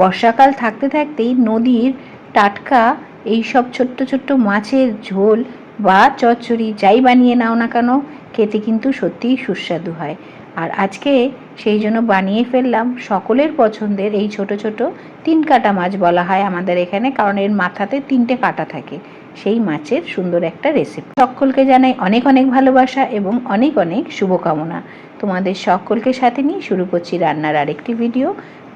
বর্ষাকাল থাকতে থাকতেই নদীর টাটকা এই সব ছোট্ট ছোট্ট মাছের ঝোল বা চচ্চড়ি যাই বানিয়ে নাও না কেন, খেতে কিন্তু সত্যিই সুস্বাদু হয়। আর আজকে সেই জন্য বানিয়ে ফেললাম সকলের পছন্দের এই ছোট ছোট তিন কাটা মাছ বলা হয় আমাদের এখানে, কারণ এর মাথাতে তিনটে কাটা থাকে। সেই মাছের সুন্দর একটা রেসিপি সকলকে জানাই অনেক অনেক ভালোবাসা এবং অনেক অনেক শুভকামনা। তোমাদের সকলকে সাথে নিয়ে শুরু করছি রান্নার আরেকটি ভিডিও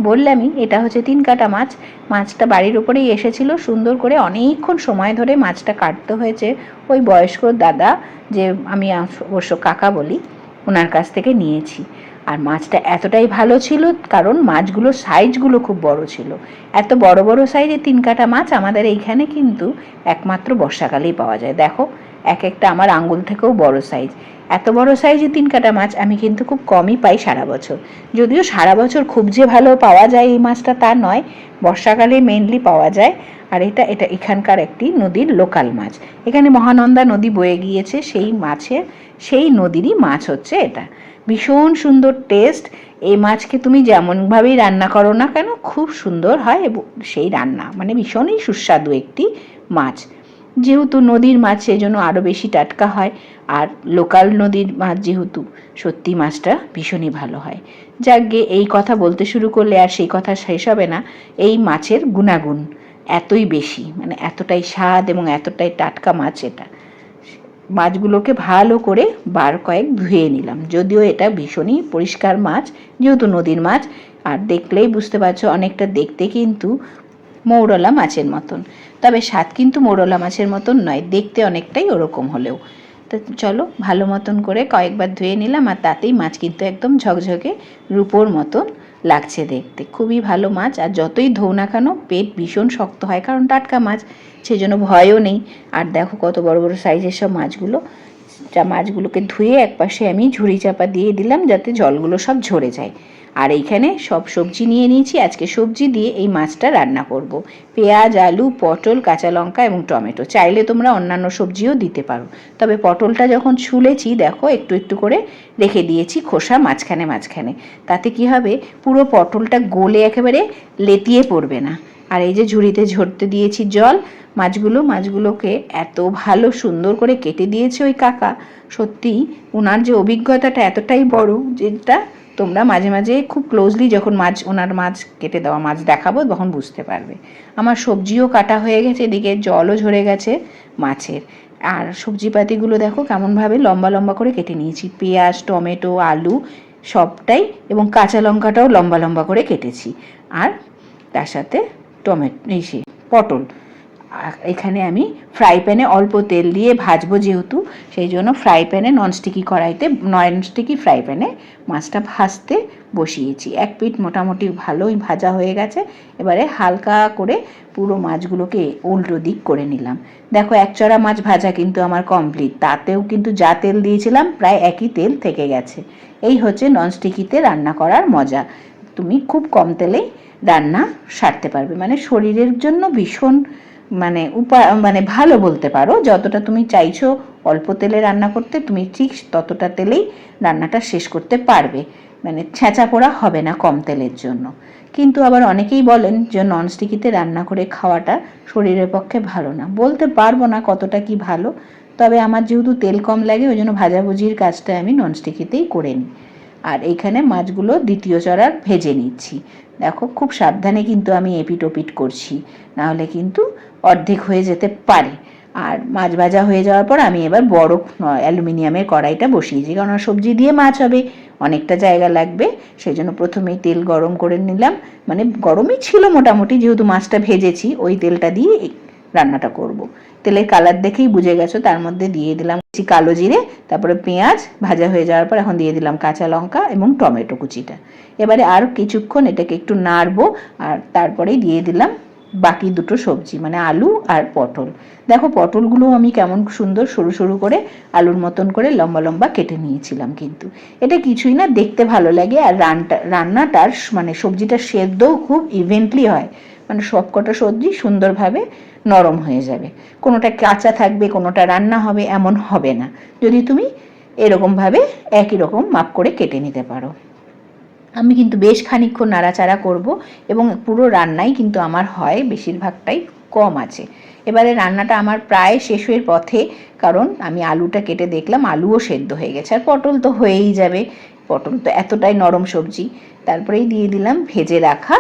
বললামই, এটা হচ্ছে তিন কাটা মাছ। মাছটা বাড়ির উপরেই এসেছিল, সুন্দর করে অনেকক্ষণ সময় ধরে মাছটা কাটতে হয়েছে ওই বয়স্ক দাদা, যে আমি অবশ্য কাকা বলি ওনার কাছ থেকে নিয়েছি। আর মাছটা এতটাই ভালো ছিল, কারণ মাছগুলোর সাইজগুলো খুব বড় ছিল। এত বড় বড় সাইজের তিন কাটা মাছ আমাদের এইখানে কিন্তু একমাত্র বর্ষাকালেই পাওয়া যায়। দেখো এক একটা আমার আঙ্গুল থেকেও বড় সাইজ এত বড় সাইজের তিন কাটা মাছ আমি কিন্তু খুব কমই পাই সারা বছর। যদিও সারা বছর খুব যে ভালো পাওয়া যায় এই মাছটা তা নয়, বর্ষাকালে মেনলি পাওয়া যায়। আর এটা এটা এখানকার একটি নদীর লোকাল মাছ। এখানে মহানন্দা নদী বয়ে গিয়েছে, সেই মাছের সেই নদীরই মাছ হচ্ছে এটা। ভীষণ সুন্দর টেস্ট এই মাছকে তুমি যেমনভাবেই রান্না করো না কেন, খুব সুন্দর হয় এবং সেই রান্না। মানে ভীষণই সুস্বাদু একটি মাছ। যেহেতু নদীর মাছ সেজন্য আরও বেশি টাটকা হয়, আর লোকাল নদীর মাছ যেহেতু সত্যি মাছটা ভীষণই ভালো হয়। যাকে এই কথা বলতে শুরু করলে আর সেই কথা শেষ হবে না, এই মাছের গুণাগুণ এতই বেশি মানে এতটাই স্বাদ এবং এতটাই টাটকা মাছ এটা। মাছগুলোকে ভালো করে বার কয়েক ধুয়ে নিলাম, যদিও এটা ভীষণই পরিষ্কার মাছ, যেহেতু নদীর মাছ, আর দেখলেই বুঝতে পারছ, অনেকটা দেখতে কিন্তু মৌরলা মাছের মতন। তবে স্বাদ কিন্তু মৌরলা মাছের মতন নয়, দেখতে অনেকটাই ওরকম হলেও। তো চলো, ভালো মতন করে কয়েকবার ধুয়ে নিলাম আর তাতেই মাছ কিন্তু একদম ঝকঝকে রূপোর মতন লাগছে দেখতে। খুবই ভালো মাছ আর যতই ধোও না কেন, পেট ভীষণ শক্ত হয়, কারণ টাটকা মাছ, সেজন্য ভয়ও নেই। আর দেখো কত বড় বড় সাইজের সব মাছগুলো। যা মাছগুলোকে ধুয়ে একপাশে আমি ঝুড়ি চাপা দিয়ে দিলাম যাতে জলগুলো সব ঝরে যায়। আর এইখানে সব সবজি নিয়ে নিয়েছি। আজকে সবজি দিয়ে এই মাছটা রান্না করব। পেঁয়াজ, আলু, পটল, কাঁচা লঙ্কা এবং টমেটো। চাইলে তোমরা অন্যান্য সবজিও দিতে পারো। তবে পটলটা যখন ছুলেছি, দেখো, একটু একটু করে রেখে দিয়েছি খোসা মাঝখানে মাঝখানে। তাতে কি হবে? পুরো পটলটা গলে একেবারে লেতিয়ে পড়বে না। আর এই যে ঝুড়িতে ঝরতে দিয়েছি জল, মাছগুলো, মাছগুলোকে এত ভালো সুন্দর করে কেটে দিয়েছে ওই কাকা। সত্যি ওনার যে অভিজ্ঞতাটা এতটাই বড় যেটা তোমরা মাঝে মাঝে খুব ক্লোজলি যখন মাছ ওনার মাছ কেটে দেওয়া, মাছ দেখাবো, তখন বুঝতে পারবে। আমার সবজিও কাটা হয়ে গেছে, এদিকে জলও ঝরে গেছে মাছের। আর সবজিপাতিগুলো দেখো কেমনভাবে লম্বা লম্বা করে কেটে নিয়েছি। পেঁয়াজ, টমেটো, আলু সবটাই এবং কাঁচা লঙ্কাটাও লম্বা লম্বা করে কেটেছি। আর তার সাথে টমেটো, এই সে, পটল। এখানে আমি ফ্রাই প্যানে অল্প তেল দিয়ে ভাজবো যেহেতু, সেই জন্য ফ্রাই প্যানে ননস্টিকি কড়াইতে ননস্টিকি ফ্রাই প্যানে মাছটা ভাজতে বসিয়েছি। এক পিঠ মোটামুটি ভালোই ভাজা হয়ে গেছে, এবারে হালকা করে পুরো মাছগুলোকে উল্টো দিক করে নিলাম। দেখো একচড়া মাছ ভাজা কিন্তু আমার কমপ্লিট তাতেও কিন্তু যা তেল দিয়েছিলাম, প্রায় একই তেল থেকে গেছে। এই হচ্ছে ননস্টিকিতে রান্না করার মজা। তুমি খুব কম তেলেই রান্না সারতে পারবে। মানে শরীরের জন্য ভীষণ মানে উপায় মানে ভালো বলতে পারো। যতটা তুমি চাইছো অল্প তেলে রান্না করতে, তুমি ঠিক ততটা তেলেই রান্নাটা শেষ করতে পারবে। মানে ছেঁচা পোড়া হবে না কম তেলের জন্য। কিন্তু আবার অনেকেই বলেন যে ননস্টিকিতে রান্না করে খাওয়াটা শরীরের পক্ষে ভালো না। বলতে পারব না কতটা কি ভালো, তবে আমার যেহেতু তেল কম লাগে, ওই জন্য ভাজাভুজির কাজটা আমি ননস্টিকিতেই করে নিই। আর এইখানে মাছগুলো দ্বিতীয় চড়ার ভেজে নিচ্ছি। দেখো, খুব সাবধানে কিন্তু আমি এপিট ওপিট করছি, নাহলে কিন্তু অর্ধেক হয়ে যেতে পারে। আর মাছ ভাজা হয়ে যাওয়ার পর আমি এবার বড় অ্যালুমিনিয়ামের কড়াইটা বসিয়েছি কারণ সবজি দিয়ে মাছ হবে, অনেকটা জায়গা লাগবে। সেই জন্য প্রথমেই তেল গরম করে নিলাম। মানে গরমই ছিল মোটামুটি, যেহেতু মাছটা ভেজেছি, ওই তেলটা দিয়ে রান্নাটা করব। তেলের কালার দেখেই বুঝে গেছো, তার মধ্যে দিয়ে দিলাম কালো জিরে, তারপরে পেঁয়াজ ভাজা হয়ে যাওয়ার পর এখন দিয়ে দিলাম কাঁচা লঙ্কা এবং টমেটো কুচিটা। এবারে আর কিছুক্ষণ এটাকে একটু নাড়বো আর তারপরেই দিয়ে দিলাম বাকি দুটো সবজি মানে আলু আর পটল। দেখো পটলগুলো আমি কেমন সুন্দর সরু সরু করে আলুর মতন করে লম্বা লম্বা কেটে নিয়েছিলাম কিন্তু। এটা কিছুই না, দেখতে ভালো লাগে আর রান্নাটা রান্নাটার মানে সবজিটা সেদ্ধও খুব ইভেন্টলি হয়। মানে সব কটা সবজি সুন্দরভাবে নরম হয়ে যাবে। কোনোটা কাঁচা থাকবে, কোনোটা রান্না হবে, এমন হবে না। যদি তুমি এরকমভাবে একই রকম মাপ করে কেটে নিতে পারো। আমি কিন্তু বেশ খানিকক্ষণ নাড়াচাড়া করব এবং পুরো রান্নাই কিন্তু আমার হয়, বেশিরভাগটাই কম আছে। এবারে রান্নাটা আমার প্রায় শেষ হয়ে পথে, কারণ আমি আলুটা কেটে দেখলাম, আলুও সেদ্ধ হয়ে গেছে। আর পটল তো হয়েই যাবে। পটল। তো এতটাই নরম সবজি। তারপরেই দিয়ে দিলাম ভেজে রাখা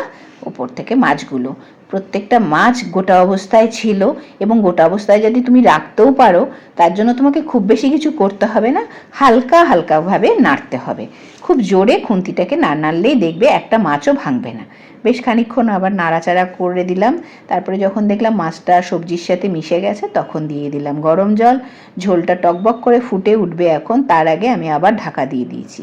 ওপর থেকে মাছগুলো। প্রত্যেকটা মাছ গোটা অবস্থায় ছিল এবং গোটা অবস্থায় যদি তুমি রাখতেও পারো, তার জন্য তোমাকে খুব বেশি কিছু করতে হবে না, হালকা হালকাভাবে নাড়তে হবে। খুব জোরে খুন্তিটাকে না নাড়লেই দেখবে একটা মাছও ভাঙবে না। বেশ খানিকক্ষণ আবার নাড়াচাড়া করে দিলাম। তারপরে যখন দেখলাম মাছটা সবজির সাথে মিশে গেছে, তখন দিয়ে দিলাম গরম জল। ঝোলটা টকবক করে ফুটে উঠবে এখন, তার আগে আমি আবার ঢাকা দিয়ে দিয়েছি।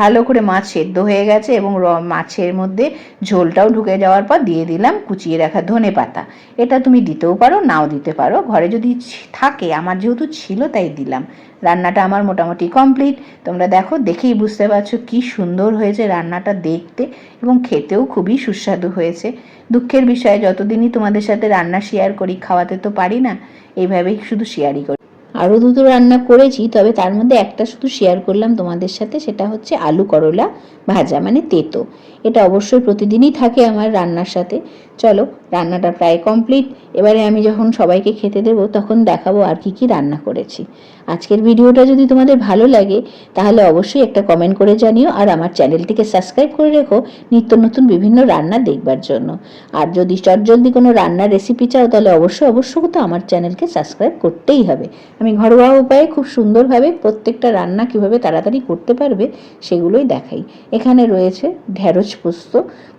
ভালো করে মাছ সেদ্ধ হয়ে গেছে এবং মাছের মধ্যে ঝোলটাও ঢুকে যাওয়ার পর দিয়ে দিলাম কুচিয়ে রাখা ধনে পাতা। এটা তুমি দিতেও পারো, নাও দিতে পারো। ঘরে যদি থাকে, আমার যেহেতু ছিল তাই দিলাম। রান্নাটা আমার মোটামুটি কমপ্লিট তোমরা দেখো, দেখেই বুঝতে পারছ কি সুন্দর হয়েছে রান্নাটা দেখতে এবং খেতেও খুবই সুস্বাদু হয়েছে। দুঃখের বিষয়ে, যতদিনই তোমাদের সাথে রান্না শেয়ার করি, খাওয়াতে তো পারি না, এইভাবেই শুধু শেয়ারই করি। আরও দুটো রান্না করেছি, তবে তার মধ্যে একটা শুধু শেয়ার করলাম তোমাদের সাথে, সেটা হচ্ছে আলু করলা ভাজা মানে তেতো। এটা অবশ্যই প্রতিদিনই থাকে আমার রান্নার সাথে। চলো, রান্নাটা প্রায় কমপ্লিট এবারে আমি যখন সবাইকে খেতে দেবো, তখন দেখাবো আর কি কি রান্না করেছি। আজকের ভিডিওটা যদি তোমাদের ভালো লাগে, তাহলে অবশ্যই একটা কমেন্ট করে জানিও আর আমার চ্যানেলটিকে সাবস্ক্রাইব করে রেখো নিত্য নতুন বিভিন্ন রান্না দেখবার জন্য। আর যদি চটজলদি কোনো রান্নার রেসিপি চাও, তাহলে অবশ্যই অবশ্যই তো আমার চ্যানেলকে সাবস্ক্রাইব করতেই হবে। আমি ঘরোয়া উপায়ে খুব সুন্দরভাবে প্রত্যেকটা রান্না কীভাবে তাড়াতাড়ি করতে পারবে, সেগুলোই দেখাই। এখানে রয়েছে ঢেঁড়স পোস্ত।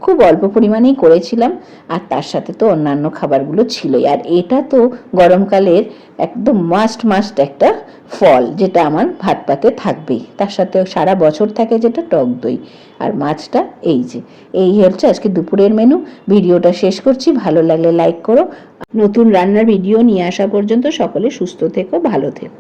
খুব অল্প পরিমাণেই করেছিলাম, আর তার সাথে তো অন্যান্য খাবারগুলো ছিলই। আর এটা তো গরমকালের একদম মাস্ট মাস্ট একটা ফল, যেটা আমার ভাত পাতে থাকবেই। তার সাথে সারা বছর থাকে যেটা টক দই। আর মাছটা এই যে, এই হচ্ছে আজকে দুপুরের মেনু ভিডিওটা শেষ করছি, ভালো লাগলে লাইক করো। নতুন রান্নার ভিডিও নিয়ে আসা পর্যন্ত সকলে সুস্থ থেকো, ভালো থেকো।